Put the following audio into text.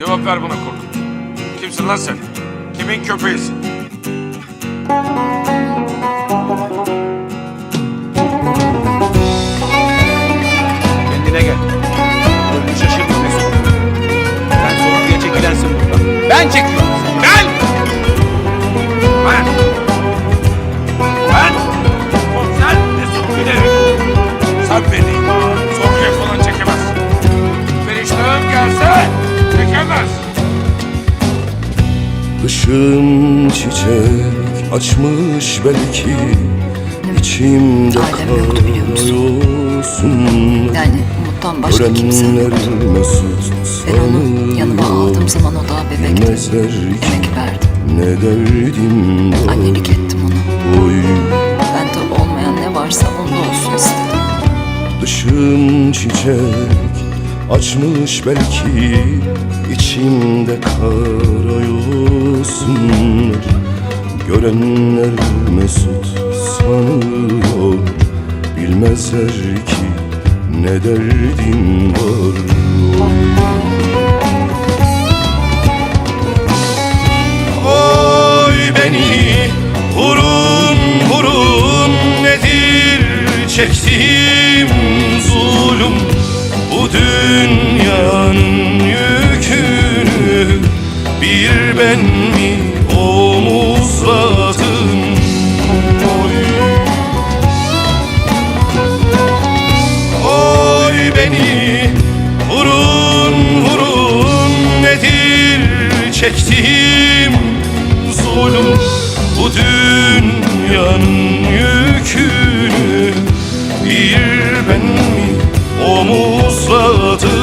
Cevap ver bana Korkut. Kimsin lan sen? Kimin köpeğisin? Kendine gel. Önünü şaşırma Mesut. Sen sorguya çekilensin burada. Ben çekiyorum Işığın çiçek açmış belki içimde karıyorsun Yani Umut'tan başka kimse mesut Ben onu yanıma aldığım zaman o daha bebekti. Emek verdim. ne derdim Annelik ettim ona. Oy Bende olmayan ne varsa onda olsun istedim. Dışın çiçek açmış belki içimde kara yosunlar Görenler mesut sanıyor. Bilmezler ki ne derdim var. Oy beni vurun vurun. Nedir çektiğim Dünyanın yükünü bir ben mi omuzladım Oy, Oy beni vurun vurun nedir çektiğim Giữa